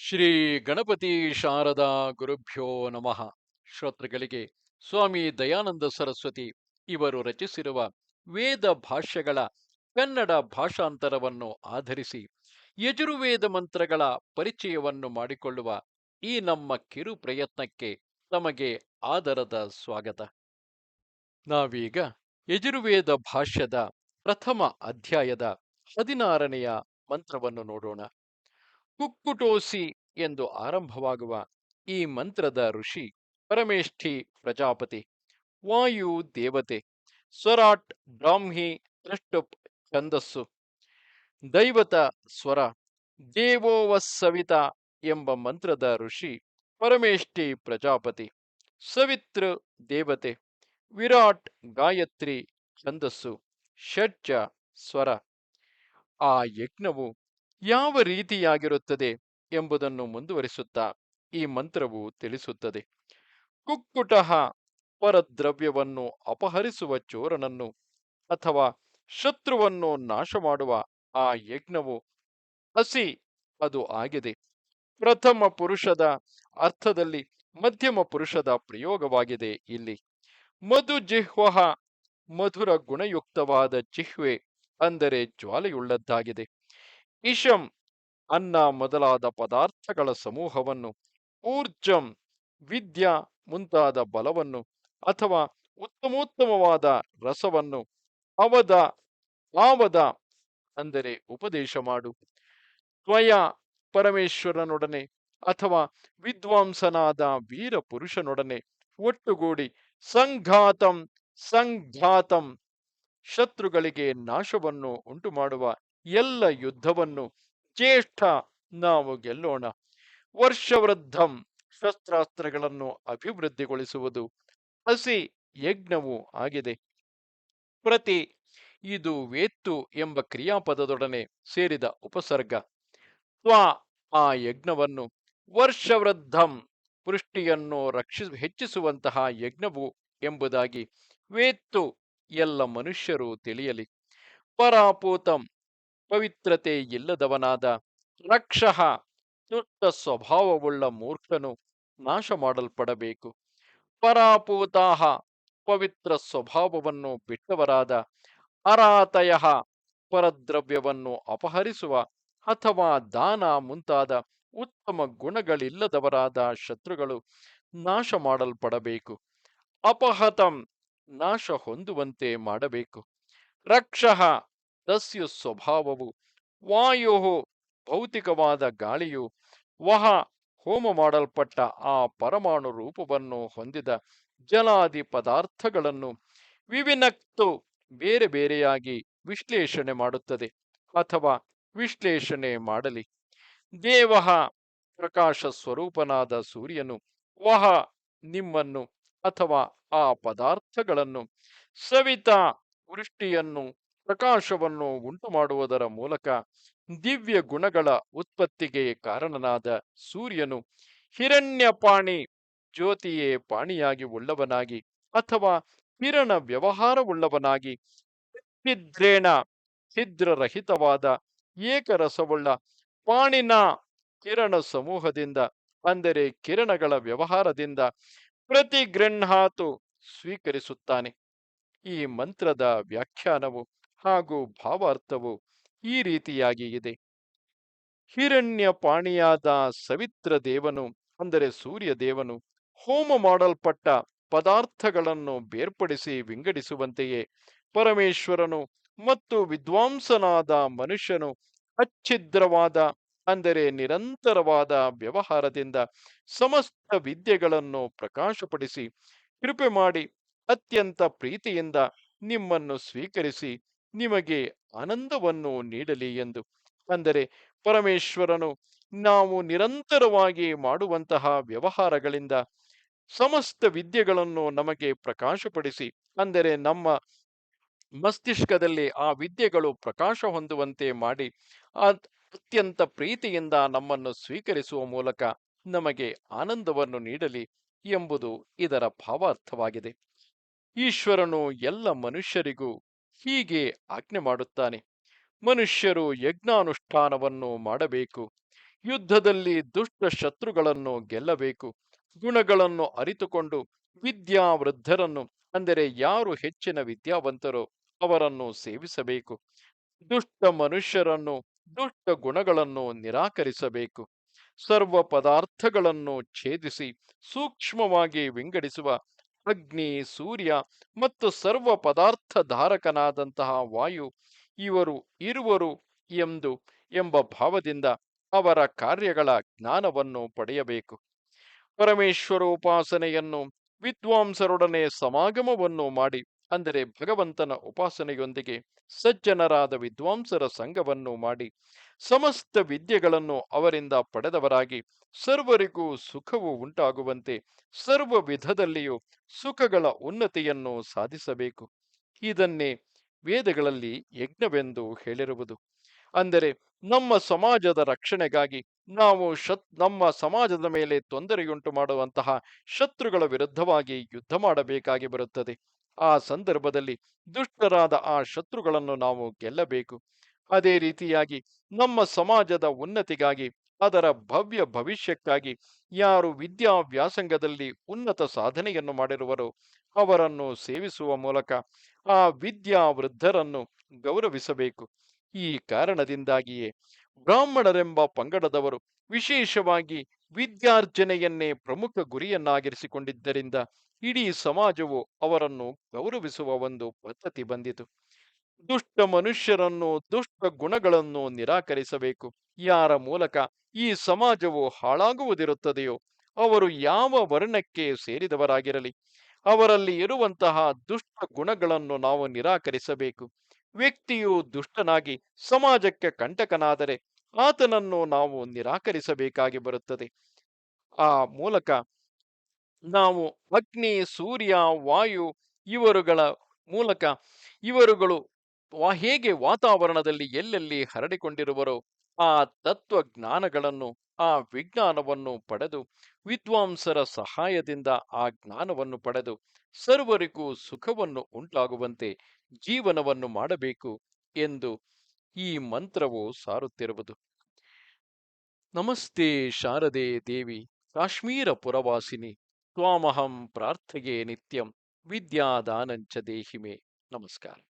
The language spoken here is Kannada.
ಶ್ರೀ ಗಣಪತಿ ಶಾರದಾ ಗುರುಭ್ಯೋ ನಮಃ. ಶ್ರೋತೃಗಳಿಗೆ ಸ್ವಾಮಿ ದಯಾನಂದ ಸರಸ್ವತಿ ಇವರು ರಚಿಸಿರುವ ವೇದ ಭಾಷ್ಯಗಳ ಕನ್ನಡ ಭಾಷಾಂತರವನ್ನು ಆಧರಿಸಿ ಯಜುರ್ವೇದ ಮಂತ್ರಗಳ ಪರಿಚಯವನ್ನು ಮಾಡಿಕೊಳ್ಳುವ ಈ ನಮ್ಮ ಕಿರು ಪ್ರಯತ್ನಕ್ಕೆ ತಮಗೆ ಆದರದ ಸ್ವಾಗತ. ನಾವೀಗ ಯಜುರ್ವೇದ ಭಾಷ್ಯದ ಪ್ರಥಮ ಅಧ್ಯಾಯದ ಹದಿನಾರನೆಯ ಮಂತ್ರವನ್ನು ನೋಡೋಣ. ಕುಕ್ಕುಟೋಸಿ ಎಂದು ಆರಂಭವಾಗುವ ಈ ಮಂತ್ರದ ಋಷಿ ಪರಮೇಷ್ಠಿ ಪ್ರಜಾಪತಿ, ವಾಯು ದೇವತೆ, ಸ್ವರಾಟ್ ಬ್ರಾಹ್ಮಿ ತ್ರಷ್ಟುಪ್ ಛಂದಸ್ಸು, ದೈವತ ಸ್ವರ, ದೇವೋವಸ್ಸವಿತ ಎಂಬ ಮಂತ್ರದ ಋಷಿ ಪರಮೇಷ್ಠಿ ಪ್ರಜಾಪತಿ, ಸವಿತೃ ದೇವತೆ, ವಿರಾಟ್ ಗಾಯತ್ರಿ ಛಂದಸ್ಸು, ಷಡ್ಜ ಸ್ವರ. ಆ ಯಜ್ಞವು ಯಾವ ರೀತಿಯಾಗಿರುತ್ತದೆ ಎಂಬುದನ್ನು ಮುಂದುವರಿಸುತ್ತಾ ಈ ಮಂತ್ರವು ತಿಳಿಸುತ್ತದೆ. ಕುಕ್ಕುಟಃ ಪರದ್ರವ್ಯವನ್ನು ಅಪಹರಿಸುವ ಚೋರನನ್ನು ಅಥವಾ ಶತ್ರುವನ್ನು ನಾಶ ಮಾಡುವ ಆ ಯಜ್ಞವು ಹಸಿ, ಅದು ಆಗಿದೆ. ಪ್ರಥಮ ಪುರುಷದ ಅರ್ಥದಲ್ಲಿ ಮಧ್ಯಮ ಪುರುಷದ ಪ್ರಯೋಗವಾಗಿದೆ ಇಲ್ಲಿ. ಮಧು ಜಿಹ್ವಹ ಮಧುರ ಗುಣಯುಕ್ತವಾದ ಜಿಹ್ವೆ ಅಂದರೆ ಜ್ವಾಲೆಯುಳ್ಳದ್ದಾಗಿದೆ. ಇಶಂ ಅನ್ನ ಮೊದಲಾದ ಪದಾರ್ಥಗಳ ಸಮೂಹವನ್ನು, ಊರ್ಜಂ ವಿದ್ಯಾ ಮುಂತಾದ ಬಲವನ್ನು ಅಥವಾ ಉತ್ತಮೋತ್ತಮವಾದ ರಸವನ್ನು ಅವದ, ಆವದ ಅಂದರೆ ಉಪದೇಶ ಮಾಡು. ತ್ವಯ ಪರಮೇಶ್ವರನೊಡನೆ ಅಥವಾ ವಿದ್ವಾಂಸನಾದ ವೀರ ಪುರುಷನೊಡನೆ ಒಟ್ಟುಗೂಡಿ ಸಂಘಾತಂ ಸಂಘಾತಂ ಶತ್ರುಗಳಿಗೆ ನಾಶವನ್ನು ಉಂಟು ಮಾಡುವ ಎಲ್ಲ ಯುದ್ಧವನ್ನು ಜ್ಯೇಷ್ಠ ನಾವು ಗೆಲ್ಲೋಣ. ವರ್ಷವೃದ್ಧಂ ಶಸ್ತ್ರಾಸ್ತ್ರಗಳನ್ನು ಅಭಿವೃದ್ಧಿಗೊಳಿಸುವುದು ಹಸಿ ಯಜ್ಞವು ಆಗಿದೆ. ಪ್ರತಿ ಇದು ವೇತ್ತು ಎಂಬ ಕ್ರಿಯಾಪದದೊಡನೆ ಸೇರಿದ ಉಪಸರ್ಗ. ತ್ವ ಆ ಯಜ್ಞವನ್ನು ವರ್ಷವೃದ್ಧಂ ಪೃಷ್ಟಿಯನ್ನು ರಕ್ಷಿ ಹೆಚ್ಚಿಸುವಂತಹ ಯಜ್ಞವು ಎಂಬುದಾಗಿ ವೇತ್ತು ಎಲ್ಲ ಮನುಷ್ಯರು ತಿಳಿಯಲಿ. ಪರಾಪೂತಂ ಪವಿತ್ರತೆ ಇಲ್ಲದವನಾದ ರಕ್ಷಃ ದುಷ್ಟ ಸ್ವಭಾವವುಳ್ಳ ಮೂರ್ಖನು ನಾಶ ಮಾಡಲ್ಪಡಬೇಕು ಪರಾಪೂತಾಹ ಪವಿತ್ರ ಸ್ವಭಾವವನ್ನು ಬಿಟ್ಟವರಾದ ಅರಾತಯ, ಪರದ್ರವ್ಯವನ್ನು ಅಪಹರಿಸುವ ಅಥವಾ ದಾನ ಮುಂತಾದ ಉತ್ತಮ ಗುಣಗಳಿಲ್ಲದವರಾದ ಶತ್ರುಗಳು ನಾಶ ಮಾಡಲ್ಪಡಬೇಕು ಅಪಹತಂ ನಾಶ ಹೊಂದುವಂತೆ ಮಾಡಬೇಕು. ರಕ್ಷಃ ದಸ್ಯು ಸ್ವಭಾವವು ವಾಯೋ ಭೌತಿಕವಾದ ಗಾಳಿಯು ವಹ ಹೋಮ ಮಾಡಲ್ಪಟ್ಟ ಆ ಪರಮಾಣು ರೂಪವನ್ನು ಹೊಂದಿದ ಜಲಾದಿ ಪದಾರ್ಥಗಳನ್ನು ವಿವಿನಕ್ತು ಬೇರೆ ಬೇರೆಯಾಗಿ ವಿಶ್ಲೇಷಣೆ ಮಾಡುತ್ತದೆ ಅಥವಾ ವಿಶ್ಲೇಷಣೆ ಮಾಡಲಿ. ದೇವ ಪ್ರಕಾಶ ಸ್ವರೂಪನಾದ ಸೂರ್ಯನು, ವಹ ನಿಮ್ಮನ್ನು ಅಥವಾ ಆ ಪದಾರ್ಥಗಳನ್ನು ಸವಿತಾ ವೃಷ್ಟಿಯನ್ನು ಪ್ರಕಾಶವನ್ನು ಉಂಟು ಮಾಡುವುದರ ಮೂಲಕ ದಿವ್ಯ ಗುಣಗಳ ಉತ್ಪತ್ತಿಗೆ ಕಾರಣನಾದ ಸೂರ್ಯನು ಹಿರಣ್ಯಪಾಣಿ ಜ್ಯೋತಿಯೇ ಪಾಣಿಯಾಗಿ ಉಳ್ಳವನಾಗಿ ಅಥವಾ ಕಿರಣ ವ್ಯವಹಾರವುಳ್ಳವನಾಗಿ ಛಿದ್ರೇಣ ಛಿದ್ರರಹಿತವಾದ ಏಕರಸವುಳ್ಳ ಪಾಣಿನ ಕಿರಣ ಸಮೂಹದಿಂದ, ಅಂದರೆ ಕಿರಣಗಳ ವ್ಯವಹಾರದಿಂದ ಪ್ರತಿಗೃಹಾತು ಸ್ವೀಕರಿಸುತ್ತಾನೆ. ಈ ಮಂತ್ರದ ವ್ಯಾಖ್ಯಾನವು ಹಾಗೂ ಭಾವಾರ್ಥವು ಈ ರೀತಿಯಾಗಿ ಇದೆ. ಹಿರಣ್ಯ ಪಾಣಿಯಾದ ಸವಿತ್ರ ದೇವನು, ಅಂದರೆ ಸೂರ್ಯ ದೇವನು, ಹೋಮ ಮಾಡಲ್ಪಟ್ಟ ಪದಾರ್ಥಗಳನ್ನು ಬೇರ್ಪಡಿಸಿ ವಿಂಗಡಿಸುವಂತೆಯೇ ಪರಮೇಶ್ವರನು ಮತ್ತು ವಿದ್ವಾಂಸನಾದ ಮನುಷ್ಯನು ಅಚ್ಛಿದ್ರವಾದ, ಅಂದರೆ ನಿರಂತರವಾದ ವ್ಯವಹಾರದಿಂದ ಸಮಸ್ತ ವಿದ್ಯೆಗಳನ್ನು ಪ್ರಕಾಶಪಡಿಸಿ, ಕೃಪೆ ಮಾಡಿ ಅತ್ಯಂತ ಪ್ರೀತಿಯಿಂದ ನಿಮ್ಮನ್ನು ಸ್ವೀಕರಿಸಿ ನಿಮಗೆ ಆನಂದವನ್ನು ನೀಡಲಿ ಎಂದು. ಅಂದರೆ ಪರಮೇಶ್ವರನು ನಾವು ನಿರಂತರವಾಗಿ ಮಾಡುವಂತಹ ವ್ಯವಹಾರಗಳಿಂದ ಸಮಸ್ತ ವಿದ್ಯೆಗಳನ್ನು ನಮಗೆ ಪ್ರಕಾಶಪಡಿಸಿ, ಅಂದರೆ ನಮ್ಮ ಮಸ್ತಿಷ್ಕದಲ್ಲಿ ಆ ವಿದ್ಯೆಗಳು ಪ್ರಕಾಶ ಹೊಂದುವಂತೆ ಮಾಡಿ ಅತ್ಯಂತ ಪ್ರೀತಿಯಿಂದ ನಮ್ಮನ್ನು ಸ್ವೀಕರಿಸುವ ಮೂಲಕ ನಮಗೆ ಆನಂದವನ್ನು ನೀಡಲಿ ಎಂಬುದು ಇದರ ಭಾವಾರ್ಥವಾಗಿದೆ. ಈಶ್ವರನು ಎಲ್ಲ ಮನುಷ್ಯರಿಗೂ ಹೀಗೆ ಆಜ್ಞೆ ಮಾಡುತ್ತಾನೆ. ಮನುಷ್ಯರು ಯಜ್ಞಾನುಷ್ಠಾನವನ್ನು ಮಾಡಬೇಕು. ಯುದ್ಧದಲ್ಲಿ ದುಷ್ಟ ಶತ್ರುಗಳನ್ನು ಗೆಲ್ಲಬೇಕು. ಗುಣಗಳನ್ನು ಅರಿತುಕೊಂಡು ವಿದ್ಯಾವೃದ್ಧರನ್ನು, ಅಂದರೆ ಯಾರು ಹೆಚ್ಚಿನ ವಿದ್ಯಾವಂತರೋ ಅವರನ್ನು ಸೇವಿಸಬೇಕು. ದುಷ್ಟ ಮನುಷ್ಯರನ್ನು, ದುಷ್ಟ ಗುಣಗಳನ್ನು ನಿರಾಕರಿಸಬೇಕು. ಸರ್ವ ಪದಾರ್ಥಗಳನ್ನು ಛೇದಿಸಿ ಸೂಕ್ಷ್ಮವಾಗಿ ವಿಂಗಡಿಸುವ ಅಗ್ನಿ, ಸೂರ್ಯ ಮತ್ತು ಸರ್ವ ಪದಾರ್ಥ ಧಾರಕನಾದಂತಹ ವಾಯು ಇವರು ಇರುವರು ಎಂದು ಎಂಬ ಭಾವದಿಂದ ಅವರ ಕಾರ್ಯಗಳ ಜ್ಞಾನವನ್ನು ಪಡೆಯಬೇಕು. ಪರಮೇಶ್ವರೋಪಾಸನೆಯನ್ನು ವಿದ್ವಾಂಸರೊಡನೆ ಸಮಾಗಮವನ್ನು ಮಾಡಿ ಅಂದರೆ ಭಗವಂತನ ಉಪಾಸನೆಯೊಂದಿಗೆ ಸಜ್ಜನರಾದ ವಿದ್ವಾಂಸರ ಸಂಘವನ್ನು ಮಾಡಿ ಸಮಸ್ತ ವಿದ್ಯೆಗಳನ್ನು ಅವರಿಂದ ಪಡೆದವರಾಗಿ ಸರ್ವರಿಗೂ ಸುಖವು ಉಂಟಾಗುವಂತೆ ಸರ್ವ ವಿಧದಲ್ಲಿಯೂ ಸುಖಗಳ ಉನ್ನತಿಯನ್ನು ಸಾಧಿಸಬೇಕು. ಇದನ್ನೇ ವೇದಗಳಲ್ಲಿ ಯಜ್ಞವೆಂದು ಹೇಳಿರುವುದು. ಅಂದರೆ ನಮ್ಮ ಸಮಾಜದ ರಕ್ಷಣೆಗಾಗಿ ನಾವು ಶತ್, ನಮ್ಮ ಸಮಾಜದ ಮೇಲೆ ತೊಂದರೆಯುಂಟು ಮಾಡುವಂತಹ ಶತ್ರುಗಳ ವಿರುದ್ಧವಾಗಿ ಯುದ್ಧ ಮಾಡಬೇಕಾಗಿ ಬರುತ್ತದೆ. ಆ ಸಂದರ್ಭದಲ್ಲಿ ದುಷ್ಟರಾದ ಆ ಶತ್ರುಗಳನ್ನು ನಾವು ಗೆಲ್ಲಬೇಕು. ಅದೇ ರೀತಿಯಾಗಿ ನಮ್ಮ ಸಮಾಜದ ಉನ್ನತಿಗಾಗಿ, ಅದರ ಭವ್ಯ ಭವಿಷ್ಯಕ್ಕಾಗಿ ಯಾರು ವಿದ್ಯಾವ್ಯಾಸಂಗದಲ್ಲಿ ಉನ್ನತ ಸಾಧನೆಯನ್ನು ಮಾಡಿರುವರೋ ಅವರನ್ನು ಸೇವಿಸುವ ಮೂಲಕ ಆ ವಿದ್ಯಾ ವೃದ್ಧರನ್ನು ಗೌರವಿಸಬೇಕು. ಈ ಕಾರಣದಿಂದಾಗಿಯೇ ಬ್ರಾಹ್ಮಣರೆಂಬ ಪಂಗಡದವರು ವಿಶೇಷವಾಗಿ ವಿದ್ಯಾರ್ಜನೆಯನ್ನೇ ಪ್ರಮುಖ ಗುರಿಯನ್ನಾಗಿರಿಸಿಕೊಂಡಿದ್ದರಿಂದ ಇಡೀ ಸಮಾಜವು ಅವರನ್ನು ಗೌರವಿಸುವ ಒಂದು ಪದ್ಧತಿ ಬಂದಿತು. ದುಷ್ಟ ಮನುಷ್ಯರನ್ನು, ದುಷ್ಟ ಗುಣಗಳನ್ನು ನಿರಾಕರಿಸಬೇಕು. ಯಾರ ಮೂಲಕ ಈ ಸಮಾಜವು ಹಾಳಾಗುವುದಿರುತ್ತದೆಯೋ ಅವರು ಯಾವ ವರ್ಣಕ್ಕೆ ಸೇರಿದವರಾಗಿರಲಿ. ಅವರಲ್ಲಿ ಇರುವಂತಹ ದುಷ್ಟ ಗುಣಗಳನ್ನು ನಾವು ನಿರಾಕರಿಸಬೇಕು. ವ್ಯಕ್ತಿಯು ದುಷ್ಟನಾಗಿ ಸಮಾಜಕ್ಕೆ ಕಂಟಕನಾದರೆ ಆತನನ್ನು ನಾವು ನಿರಾಕರಿಸಬೇಕಾಗಿ ಬರುತ್ತದೆ. ಆ ಮೂಲಕ ನಾವು ಅಗ್ನಿ, ಸೂರ್ಯ, ವಾಯು ಇವರುಗಳ ಮೂಲಕ ಇವರುಗಳು ಹೇಗೆ ವಾತಾವರಣದಲ್ಲಿ ಎಲ್ಲೆಲ್ಲಿ ಹರಡಿಕೊಂಡಿರುವರೋ ಆ ತತ್ವ ಜ್ಞಾನಗಳನ್ನು ಆ ವಿಜ್ಞಾನವನ್ನು ಪಡೆದು ವಿದ್ವಾಂಸರ ಸಹಾಯದಿಂದ ಆ ಜ್ಞಾನವನ್ನು ಪಡೆದು ಸರ್ವರಿಗೂ ಸುಖವನ್ನು ಉಂಟಾಗುವಂತೆ ಜೀವನವನ್ನು ಮಾಡಬೇಕು ಎಂದು ಈ ಮಂತ್ರವು ಸಾರುತ್ತಿರುವುದು. ನಮಸ್ತೆ ಶಾರದೆ ದೇವಿ ಕಾಶ್ಮೀರ ಪುರವಾಸಿನಿ ತ್ವಾಮಹಂ ಪ್ರಾರ್ಥೆಯೇ ನಿತ್ಯಂ ವಿದ್ಯಾದಾನಂಚ ದೇಹಿಮೆ. ನಮಸ್ಕಾರ.